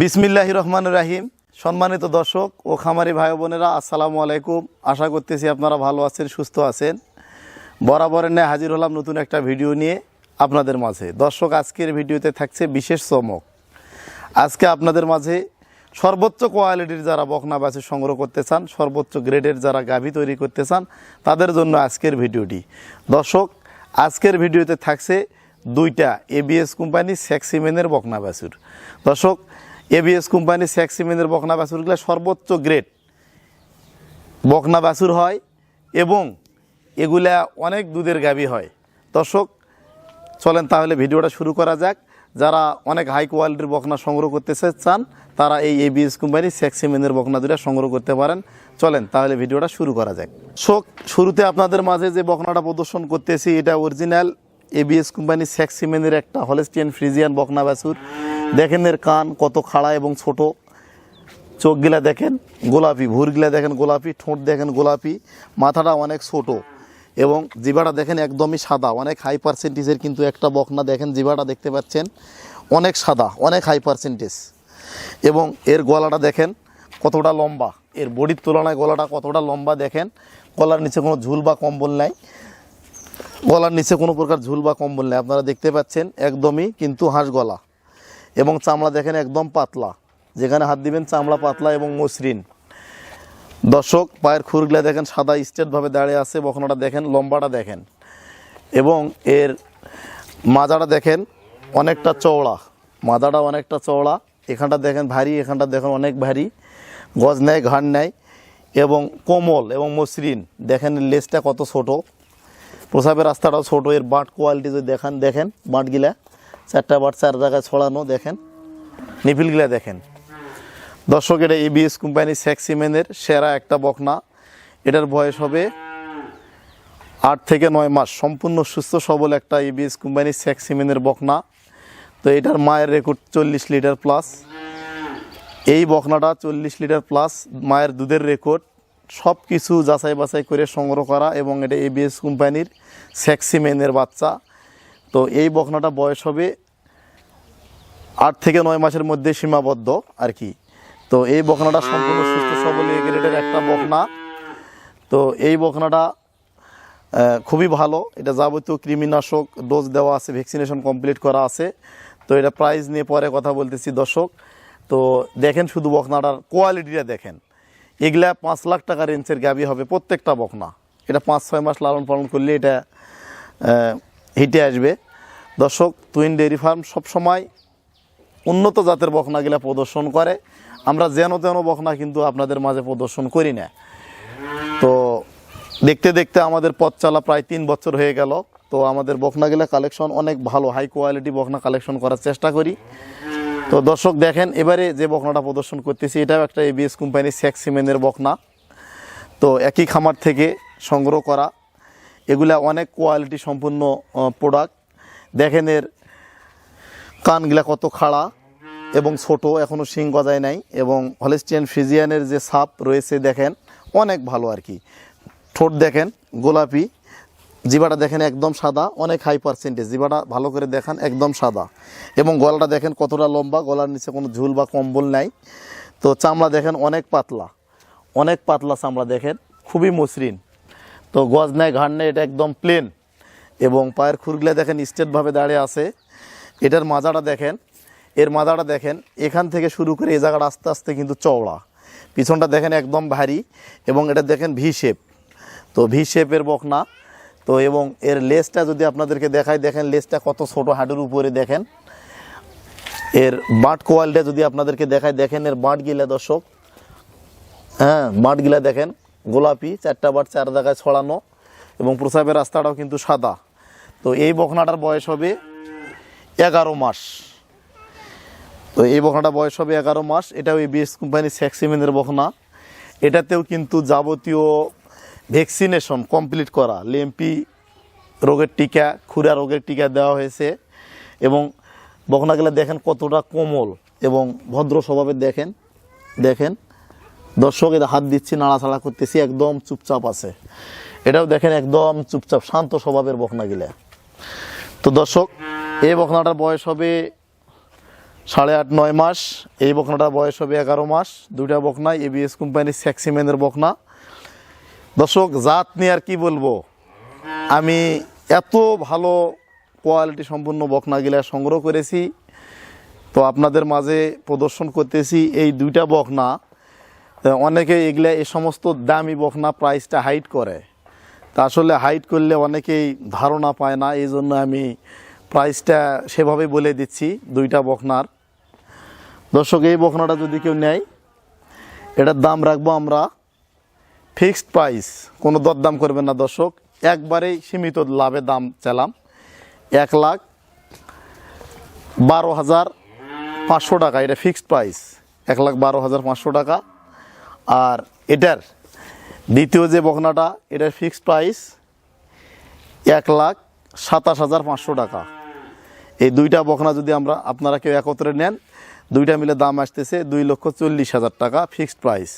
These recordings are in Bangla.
বিসমিল্লাহ রহমান রাহিম। সম্মানিত দর্শক ও খামারি ভাই বোনেরা, আসসালামু আলাইকুম। আশা করতেছি আপনারা ভালো আছেন, সুস্থ আছেন। বরাবরের ন্যায় হাজির হলাম নতুন একটা ভিডিও নিয়ে আপনাদের মাঝে। দর্শক, আজকের ভিডিওতে থাকছে বিশেষ চমক। আজকে আপনাদের মাঝে সর্বোচ্চ কোয়ালিটির যারা বকনা বাছু সংগ্রহ করতে চান, সর্বোচ্চ গ্রেডের যারা গাভী তৈরি করতে চান, তাদের জন্য আজকের ভিডিওটি। দর্শক, আজকের ভিডিওতে থাকছে দুইটা এবিএস কোম্পানি স্যাক্সিমেনের বকনা বাছুর। দর্শক এবিএস কোম্পানি স্যাক্সিমেনের বকনা বাছুরগুলো সর্বোচ্চ গ্রেড বকনা বাছুর হয় এবং এগুলা অনেক দুধের গাভী হয়। দর্শক, চলেন তাহলে ভিডিওটা শুরু করা যাক। যারা অনেক হাই কোয়ালিটির বকনা সংগ্রহ করতে চান, তারা এই এবিএস কোম্পানি সেক্সিমেনের বকনা দুটা সংগ্রহ করতে পারেন। চলেন তাহলে ভিডিওটা শুরু করা যাক। শোক শুরুতে আপনাদের মাঝে যে বকনাটা প্রদর্শন করতেছি, এটা অরিজিনাল এবিএস কোম্পানি সেক্সিমেনের একটা হলেস্টিয়ান ফ্রিজিয়ান বকনা বাছুর। দেখেন এর কান কত খাড়া এবং ছোট। চোখগুলা দেখেন, গোলাপি, ভুরগুলা দেখেন গোলাপি, ঠোঁট দেখেন গোলাপি, মাথাটা অনেক ছোট এবং জিবাটা দেখেন একদমই সাদা। অনেক হাই পার্সেন্টেজের কিন্তু একটা বকনা দেখেন জিবাটা দেখতে পাচ্ছেন, অনেক সাদা, অনেক হাই পার্সেন্টেজ এবং এর গলাটা দেখেন কতটা লম্বা। এর বডির তুলনায় গলাটা কতটা লম্বা দেখেন, গলার নিচে কোনো ঝুল বা কম্বল নাই। গলার নিচে কোনো প্রকার ঝুল বা কম্বল নেই। আপনারা দেখতে পাচ্ছেন একদমই কিন্তু হাঁস গলা। এবং চামড়া দেখেন একদম পাতলা। যেখানে হাত দিবেন চামড়া পাতলা এবং মসৃণ। দর্শক, পায়ের খুরগুলা দেখেন সাদা স্টেটভাবে দাঁড়িয়ে আছে, বখনাটা দেখেন, লম্বাটা দেখেন। এবং এর মাজাটা দেখেন অনেকটা চওড়া। মাজাটা অনেকটা চওড়া। এখানটা দেখেন ভারী, এখানটা দেখেন অনেক ভারী। গজ নেয়, ঘাড় নেয় এবং কোমল এবং মসৃণ। দেখেন লেজটা কত ছোট। প্রসাবের রাস্তাটাও ছোট, এর বাট কোয়ালিটি যদি দেখান, দেখেন বাটগুলা। চারটা বাট চার জায়গায় ছড়ানো, দেখেন। নিপিলগুলা দেখেন। দর্শক, এটা এবিএস কোম্পানি স্যাক্সিমেনের সেরা একটা বকনা। এটার বয়স হবে আট থেকে নয় মাস। সম্পূর্ণ সুস্থ, সবল একটা এবিএস কোম্পানি স্যাক্সিমেনের বকনা। তো এটার মায়ের রেকর্ড চল্লিশ লিটার প্লাস এই বকনাটা চল্লিশ লিটার প্লাস মায়ের দুধের রেকর্ড সব কিছু যাচাই বাছাই করে সংগ্রহ করা এবং এটা এবিএস কোম্পানির স্যাক্সিমেনের বাচ্চা। তো এই বকনাটা বয়স হবে আট থেকে নয় মাসের মধ্যে সীমাবদ্ধ আর কি। তো এই বকনাটা সম্পূর্ণ সুস্থ সবল গ্রেডের একটা বকনা তো এই বকনাটা আহ, খুবই ভালো। এটা যাবতীয় কৃমিনাশক ডোজ দেওয়া আছে ভ্যাকসিনেশন কমপ্লিট করা আছে। তো এটা প্রাইস নিয়ে পরে কথা বলতেছি দর্শক। তো দেখেন শুধু বকনাটার কোয়ালিটিটা দেখেন। এগুলা পাঁচ লাখ টাকা রেঞ্জের গাবি হবে প্রত্যেকটা বকনা। এটা পাঁচ, ছয় মাস লালন পালন করলে এটা হিটে আসবে। দর্শক টুইন ডেয়ারি ফার্ম সবসময় উন্নত জাতের বকনাগুলা প্রদর্শন করে। আমরা যেন তেন বকনা কিন্তু আপনাদের মাঝে প্রদর্শন করি না। তো দেখতে দেখতে আমাদের পথ চলা প্রায় তিন বছর হয়ে গেল। তো আমাদের বকনাগুলা কালেকশন অনেক ভালো হাই কোয়ালিটি বকনা কালেকশন করার চেষ্টা করি। তো দর্শক দেখেন, এবারে যে বকনাটা প্রদর্শন করতেছি, এটাও একটা এবিএস কোম্পানি সিমেনের বকনা। তো একই খামার থেকে সংগ্রহ করা। এগুলা অনেক কোয়ালিটি সম্পূর্ণ প্রোডাক্ট দেখেন এর কানগুলা কত খাড়া এবং ছোট এখনও শিং গজায় নাই এবং হলেস্টিয়ান ফিজিয়ানের যে সাপ রয়েছে দেখেন, অনেক ভালো আর কি। ঠোঁট দেখেন, গোলাপি। জিবাটা দেখেন একদম সাদা, অনেক হাই পার্সেন্টেজ জিবাটা ভালো করে দেখান, একদম সাদা। এবং গলাটা দেখেন কতটা লম্বা, গলার নিচে কোনো ঝুল বা কম্বল নাই। তো চামড়া দেখেন অনেক পাতলা অনেক পাতলা চামড়া দেখেন, খুবই মসৃণ। তো গজ নেয়, ঘাড় নেয়, এটা একদম প্লেন এবং পায়ের খুরগুলা দেখেন স্টেটভাবে দাঁড়িয়ে আছে। এটার মাজাটা দেখেন, এর মাজাটা দেখেন, এখান থেকে শুরু করে এই জায়গাটা আস্তে আস্তে কিন্তু চওড়া। পিছনটা দেখেন একদম ভারী, এবং এটা দেখেন ভি শেপ তো ভি শেপের বকনা তো এবং এর লেসটা যদি আপনাদেরকে দেখায় দেখেন লেসটা কত ছোট হাঁটুর উপরে দেখেন। এর বাট কোয়ালিটা যদি আপনাদেরকে দেখায় দেখেন এর বাট গিলা দর্শক। হ্যাঁ বাট গিলা দেখেন, গোলাপি, চারটা বাট চার জায়গায় ছড়ানো এবং প্রসাবের রাস্তাটাও কিন্তু সাদা। তো এই বখনাটার বয়স হবে এগারো মাস। তো এই বখনাটা বয়স হবে এগারো মাস। এটাও বিএস কোম্পানি স্যাক্সিমেনের বখনা। এটাতেও কিন্তু যাবতীয় ভ্যাকসিনেশন কমপ্লিট করা, লেম্পি রোগের টিকা, খুরা রোগের টিকা দেওয়া হয়েছে এবং বকনাগুলো দেখেন কতটা কোমল এবং ভদ্র স্বভাবের দেখেন দেখেন। দর্শক হাত দিচ্ছি, নাড়াচাড়া করতেছি, একদম চুপচাপ আছে। এটাও দেখেন একদম চুপচাপ, শান্ত স্বভাবের বকনা গিলা তো দর্শক, এই বকনাটার বয়স হবে সাড়ে আট, নয় মাস, এই বকনাটার বয়স হবে এগারো মাস, দুইটা বকনা এবিএস কোম্পানির স্যাক্সিমেনের বকনা। দর্শক, জাত নিয়ে আর কি বলব? আমি এত ভালো কোয়ালিটি সম্পূর্ণ বকনাগুলা সংগ্রহ করেছি, তো আপনাদের মাঝে প্রদর্শন করতেছি এই দুইটা বকনা। অনেকে এগুলা এই সমস্ত দামি বকনা প্রাইসটা হাইট করে। তা আসলে হাইট করলে অনেকেই ধারণা পায় না, এই জন্য আমি প্রাইসটা সেভাবে বলে দিচ্ছি দুইটা বকনার। দর্শক, এই বকনাটা যদি কেউ নেয়, এটার দাম রাখব আমরা ফিক্সড প্রাইস, কোনো দরদাম করবেন না দর্শক। একবারেই সীমিত লাভে দাম চালাম এক লাখ বারো হাজার পাঁচশো টাকা, এটা ফিক্সড প্রাইস। এক লাখ বারো হাজার পাঁচশো টাকা। আর এটার দ্বিতীয় যে বকনাটা এটার ফিক্সড প্রাইস এক লাখ সাতাশ হাজার পাঁচশো টাকা। এই দুইটা বকনা যদি আমরা আপনারা কেউ একত্রে নেন, দুইটা মিলে দাম আসতেছে দুই লক্ষ চল্লিশ হাজার টাকা, ফিক্সড প্রাইস।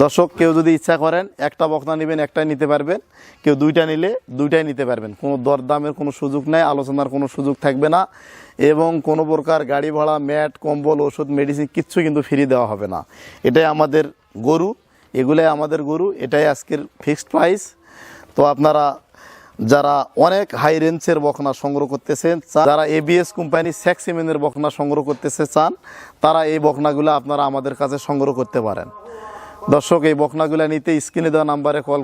দর্শক, কেউ যদি ইচ্ছা করেন, একটা বকনা নেবেন, একটাই নিতে পারবেন। কেউ দুইটা নিলে দুইটাই নিতে পারবেন। কোনো দরদামের কোনো সুযোগ নেই, আলোচনার কোনো সুযোগ থাকবে না এবং কোনো প্রকার গাড়ি ভাড়া, ম্যাট, কম্বল, ওষুধ, মেডিসিন কিচ্ছু কিন্তু ফ্রি দেওয়া হবে না। এটাই আমাদের গরু, এগুলাই আমাদের গরু, এটাই আজকের ফিক্সড প্রাইস তো আপনারা যারা অনেক হাই রেঞ্জের বকনা সংগ্রহ করতেছেন, যারা এবিএস কোম্পানি স্যাক্সিমেনের বকনা সংগ্রহ করতেছে চান, তারা এই বকনাগুলো আপনারা আমাদের কাছে সংগ্রহ করতে পারেন। দর্শক এই বকনাগুলা নিতে স্ক্রিনে দেওয়া নাম্বারে কল